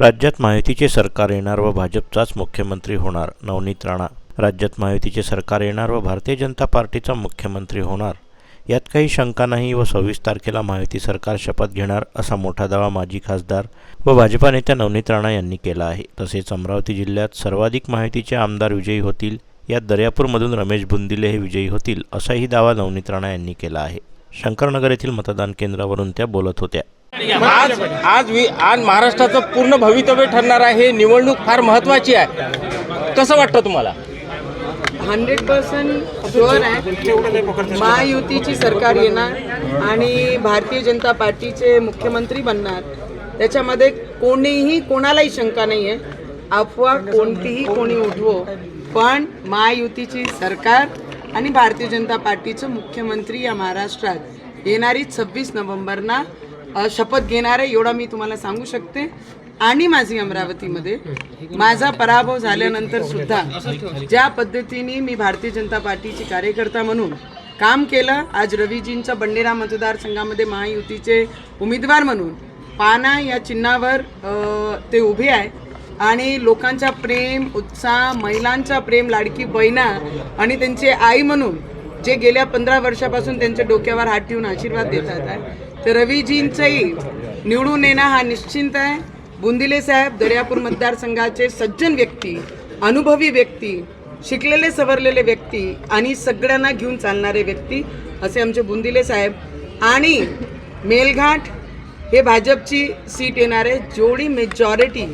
राज्यात महायुतीचे सरकार येणार व भाजपचाच मुख्यमंत्री होणार नवनीत राणा. राज्यात महायुतीचे सरकार येणार व भारतीय जनता पार्टीचा मुख्यमंत्री होणार. यात काही शंका नाही व सव्वीस तारखेला महायुती सरकार शपथ घेणार असा मोठा दावा माजी खासदार व भाजपा नेत्या नवनीत राणा यांनी केला आहे. तसेच अमरावती जिल्ह्यात सर्वाधिक महायुतीचे आमदार विजयी होतील यात दर्यापूरमधून रमेश बुंदिले हे विजयी होतील असाही दावा नवनीत राणा यांनी केला आहे. शंकरनगर येथील मतदान केंद्रावरून त्या बोलत होत्या. आज आज वि आज महाराष्ट्राचं पूर्ण भवितव्य ठरणार आहे निवडणूक फार महत्वाची आहे. कसं वाटतं तुम्हाला? हंड्रेड पर्सेंट शुअर आहे. महायुतीची सरकार येणार आणि भारतीय जनता पार्टीचे मुख्यमंत्री बनणार. त्याच्यामध्ये कोणीही कोणालाही शंका नाही आहे अफवा कोणतीही कोणी उठवो. पण महायुतीची सरकार आणि भारतीय जनता पार्टीचं मुख्यमंत्री या महाराष्ट्रात येणारी सव्वीस नोव्हेंबरना शपथ घेणार आहे एवढा मी तुम्हाला सांगू शकते. आणि माझी अमरावतीमध्ये माझा पराभव झाल्यानंतर सुद्धा ज्या पद्धतीने मी भारतीय जनता पार्टीची कार्यकर्ता म्हणून काम केलं आज रवीजींच्या बंडेरा मतदारसंघामध्ये महायुतीचे उमेदवार म्हणून पाना या चिन्हावर ते उभे आहे. आणि लोकांचा प्रेम उत्साह महिलांचा प्रेम लाडकी बहिणा आणि त्यांचे आई म्हणून जे गेल्या पंधरा वर्षापासून त्यांच्या डोक्यावर हात ठेवून आशीर्वाद देतात आहे तर रवीजींचंही निवडून येणं हा निश्चिंत आहे. बुंदिले साहेब दर्यापूर मतदारसंघाचे सज्जन व्यक्ती अनुभवी व्यक्ती शिकलेले सवरलेले व्यक्ती आणि सगळ्यांना घेऊन चालणारे व्यक्ती असे आमचे बुंदिले साहेब. आणि मेलघाट हे भाजपची सीट येणार आहे. मेजॉरिटी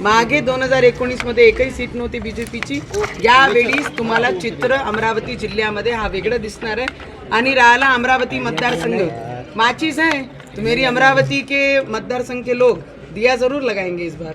मागे दोन हजार एकोणीसमध्ये एकही सीट नव्हती बी जे पीची यावेळीस तुम्हाला चित्र अमरावती जिल्ह्यामध्ये हा वेगळं दिसणार आहे. आणि राहिला अमरावती मतदारसंघ. माचीस है तो मेरी अमरावती के मतदारसंघ के लोग दिया जरूर लगाएंगे इस बार.